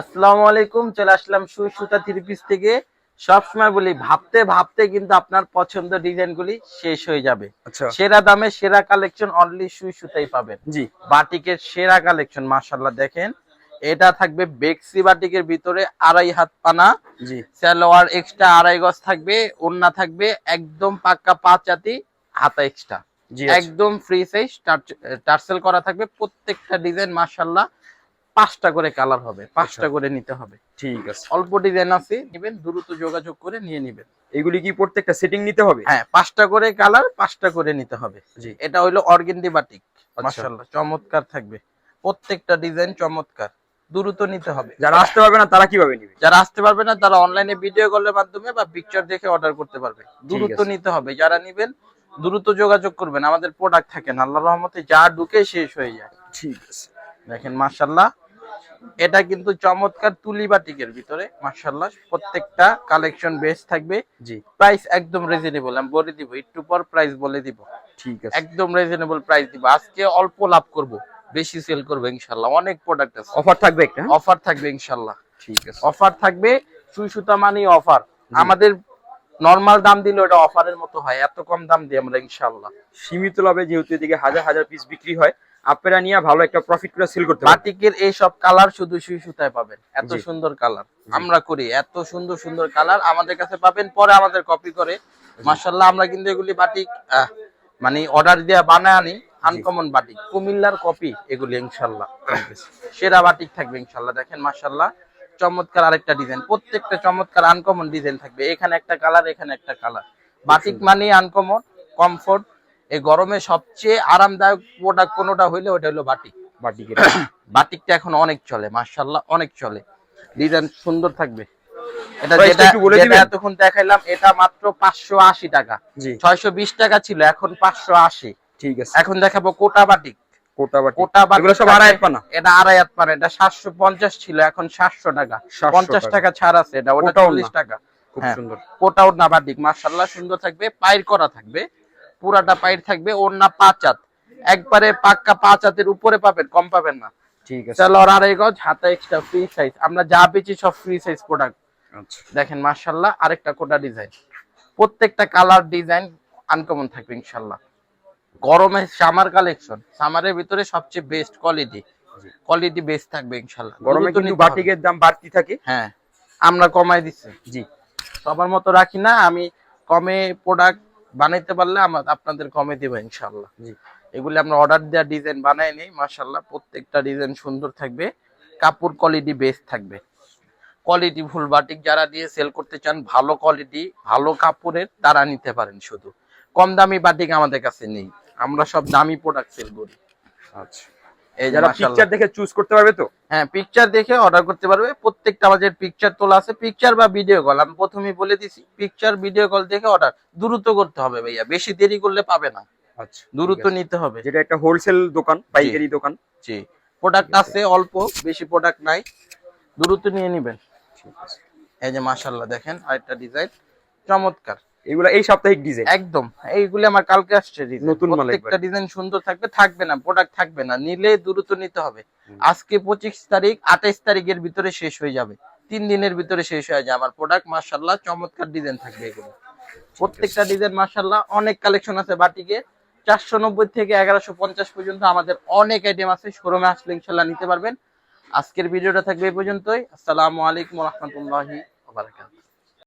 আসসালামু আলাইকুম চলে আসলাম সুতা থ্রি পিস থেকে। সবসময় বলি ভাবতে ভাবতে কিন্তু আপনার পছন্দ ডিজাইন গুলি শেষ হয়ে যাবে। আচ্ছা। সেরা দামে সেরা কালেকশন অনলি সুই সুতাই পাবেন। জি। বাটিকের সেরা কালেকশন মাশাল্লাহ দেখেন। এটা থাকবে বেক্সি বাটিকের ভিতরে আড়াই হাত পানা। জি। সালোয়ার এক্সট্রা আড়াই গজ থাকবে ওন্না থাকবে একদম পাক্কা পাঁচ হাতি হাতা এক্সট্রা আচ্ছা। একদম ফ্রি সাইজ টার্সেল করা থাকবে প্রত্যেকটা ডিজাইন মাশাল্লাহ পাঁচটা করে কালার হবে পাঁচটা আচ্ছা। করে নিতে হবে। ঠিক আছে। অল্প ডিজাইন আছে নেবেন দ্রুত যোগাযোগ করে নিয়ে নেবেন। এগুলি কি প্রত্যেকটা সেটিং নিতে হবে? হ্যাঁ পাঁচটা করে কালার পাঁচটা করে নিতে হবে। জি। এটা হইল অর্গেন্ডি বাটিক আচ্ছা। মাশাল্লাহ চমৎকার থাকবে। প্রত্যেকটা ডিজাইন চমৎকার দ্রুত নিতে হবে। যারা আসতে পারবে না তারা কীভাবে নিবে? যারা আসতে পারবে না তারা অনলাইনে ভিডিও কলের মাধ্যমে বা পিকচার দেখে অর্ডার করতে পারবে। দ্রুত নিতে হবে। যারা নিবেন দ্রুত যোগাযোগ করবেন। আমাদের প্রোডাক্ট থাকে না আল্লাহ রহমতে যা ঢুকে শেষ হয়ে যায়। ঠিক আছে। দেখেন মাশাল্লাহ এটা কিন্তু চমৎকার তুলি বাটিকের ভিতরে মাশাল্লাহ প্রত্যেকটা কালেকশন বেস থাকবে। জি। প্রাইস একদম রিজনেবল আমি বলে দিব একটু পর প্রাইস বলে দিব। ঠিক আছে। একদম রিজনেবল প্রাইস দিব। আজকে অল্প লাভ করব বেশি সেল করব ইনশাল্লাহ অনেক প্রোডাক্ট আছে। অফার থাকবে একটা হ্যাঁ? অফার থাকবে ইনশাল্লাহ ঠিক আছে। অফার থাকবে সুই সুতা মানি অফার আমাদের নরমাল দাম দিলে ওটা অফারের মতো হয়। এত কম দাম দিই আমরা ইনশাল্লাহ সীমিত লাভে যেহেতু এদিকে হাজার হাজার পিস বিক্রি হয় আপনারা নিয়ে ভালো একটা প্রফিট করে সেল করতে বাটিকের এই সব কালার শুধু সুই সুতায় পাবেন। এত সুন্দর কালার আমরা করি এত সুন্দর সুন্দর কালার আমাদের কাছে পাবেন পরে আমাদের কপি করে। মাশাল্লাহ আমরা কিন্তু এগুলি বাটিক মানে অর্ডার দেওয়া বানায় আনি আনকমন বাটিক। কুমিল্লার কপি এগুলি ইনশাল্লাহ সেরা বাটিক থাকবে ইনশাল্লাহ দেখেন মাশাল্লাহ চমৎকার আরেকটা ডিজাইন প্রত্যেকটা চমৎকার আনকমন ডিজাইন থাকবে। এখানে একটা কালার এখানে একটা কালার বাটিক মানে আনকমন কমফোর্ট এই গরমে সবচেয়ে আরামদায়ক প্রোডাক্ট কোনোটা হইলে ওটা হলো বাটিক বাটিকের বাটিকটা এখন অনেক চলে মার্শাল্লাহ অনেক চলে। ডিজাইন সুন্দর থাকবে। এটা যেটা যেটা এতক্ষণ দেখাইলাম এটা মাত্র পাঁচশো আশি টাকা। ছিল এখন পাঁচশো আশি। ঠিক আছে। এখন দেখাবো কোটা বাটিক কোটা বাটি। কোটা বাটিক এগুলো সব আড়াই পানা? এটা আড়াই পানা ছিল এখন সাতশো টাকা। 700 পঞ্চাশ টাকা। টাকা ছাড় আছে এটা ওটা কোটাও চল্লিশ না। টাকা। খুব হ্যাঁ। সুন্দর। কোটাও না বাটিক মার্শাল্লাহ সুন্দর থাকবে পায়ের করা থাকবে। পুরাটা পায়ের থাকবে ওর না পাঁচ হাত। একবারে পাক্কা পাঁচ হাতের উপরে পাবেন কম পাবেন না। ঠিক আছে। চালো আড়াই গজ হাতা এক্সট্রা ফ্রি সাইজ আমরা যা পেয়েছি সব ফ্রি সাইজ প্রোডাক্ট আচ্ছা। দেখেন মার্শাল্লাহ আরেকটা কোটা ডিজাইন প্রত্যেকটা কালার ডিজাইন আনকমন থাকবে ইনশাল্লাহ গরমে সামার কালেকশন সামারের ভিতরে সবচেয়ে বেস্ট কোয়ালিটি কোয়ালিটি বেস্ট থাকবে ইনশাল্লাহ গরমে কিন্তু বাটিকের দাম বাড়তি থাকে। হ্যাঁ আমরা কমাই দিচ্ছি। জি। সবার মতো রাখি না আমি কমে প্রোডাক্ট বানাইতে পারলে আমার আপনাদের কমে দেবো ইনশাল্লাহ জি। এগুলি আমরা অর্ডার দেওয়া ডিজাইন বানাই নেই মাসাল্লাহ প্রত্যেকটা ডিজাইন সুন্দর থাকবে। কাপড় কোয়ালিটি বেস্ট থাকবে। কোয়ালিটি ফুল বাটিক যারা দিয়ে সেল করতে চান ভালো কোয়ালিটি ভালো কাপড়ের তারা নিতে পারেন শুধু। কম দামি বাটিক আমাদের কাছে নেই। আমরা সব দামি প্রোডাক্ট সেল করি। আচ্ছা। এই যারা পিকচার দেখে চুজ করতে পারবে তো? হ্যাঁ পিকচার দেখে অর্ডার করতে পারবে। প্রত্যেকটা আমাদের পিকচার তোলা আছে। পিকচার বা ভিডিও কল আমি প্রথমেই বলে দিছি পিকচার ভিডিও কল দেখে অর্ডার দ্রুত করতে হবে ভাইয়া। বেশি দেরি করলে পাবে না। আচ্ছা দ্রুত নিতে হবে। যেটা একটা হোলসেল দোকান পাইকারি দোকান। জি। প্রোডাক্ট আছে। অল্প বেশি প্রোডাক্ট নাই। দ্রুত নিয়ে নেবেন। ঠিক আছে। এই যে মাশাল্লাহ দেখেন আরেকটা ডিজাইন চমৎকার। এগুলা এই সাপ্তাহিক ডিজাইন। একদম। এইগুলি আমার কালকে আসছে নতুন প্রত্যেকটা ডিজাইন সুন্দর থাকবে থাকবে না প্রোডাক্ট থাকবে না। নিলে দ্রুত নিতে হবে। আজকে পঁচিশ তারিখ আঠাইশ তারিখের ভিতরে শেষ হয়ে যাবে। তিন দিনের ভিতরে শেষ হয়ে যায় আমার প্রোডাক্ট মার্শাল্লাহ চমৎকার ডিজাইন থাকবে এগুলো। প্রত্যেকটা ডিজাইন মার্শাল্লাহ অনেক কালেকশন আছে বাটিকে। চারশো নব্বই থেকে এগারোশো পঞ্চাশ পর্যন্ত আমাদের অনেক আইটেম আছে। শোরুমে আসলে ইনশাল্লাহ নিতে পারবেন। আজকের ভিডিওটা থাকবে এই পর্যন্তই। আসসালামু আলাইকুম রহমতুল্লাহি